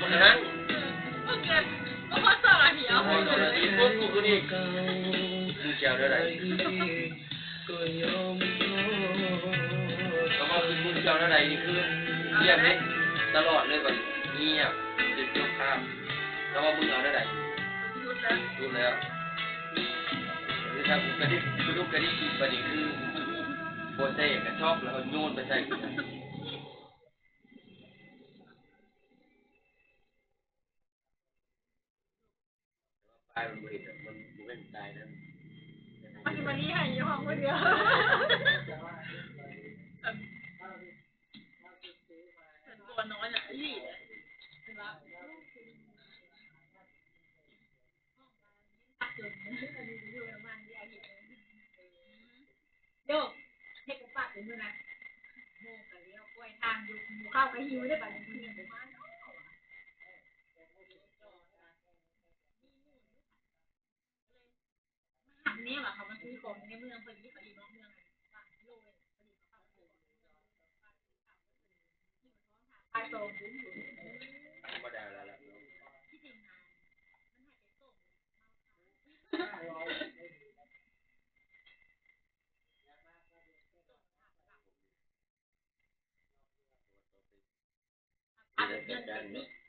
มันนั้นโอเคมาพอสอนเหี่ยวพอเจอที่ปุ๊บกูก็นี่มึงเจ้าได้ไรแล้วก็คือมึงเจ้าได้ไรนี่คือเยี่ยมเลยตลอดเลยแบบเงียบจุดยกข้ามแล้วว่ามึงเอาได้ไรหยุดแล้วรู้แล้วหรือถ้ามึงกระดิกกระดุกกระดิกประเด็นคือโปรเซ่กระชอกแล้วโยนไปใส่ กูตายมันบริสุทธิ์มันมันไม่ตายนะมันจะมาลีให้ยี่ห้องคนเดียวตัวน้อยอะยี่เนี่ยโยกเฮ็ดกับปากเป็นมื้อนะโมกะเลี้ยวกล้วยทางอยู่ข้าวกะหิวได้บัดนี้เพิ่นบ่มาะหั นเนี่ยว่ะเขามาซื้อของในเมืองพิ่นยี่เขาอีกนอกเมืองว่าโลยพอดีเขาเข้าไปตรงธรรมดาแล้วล่ะอัดเงิน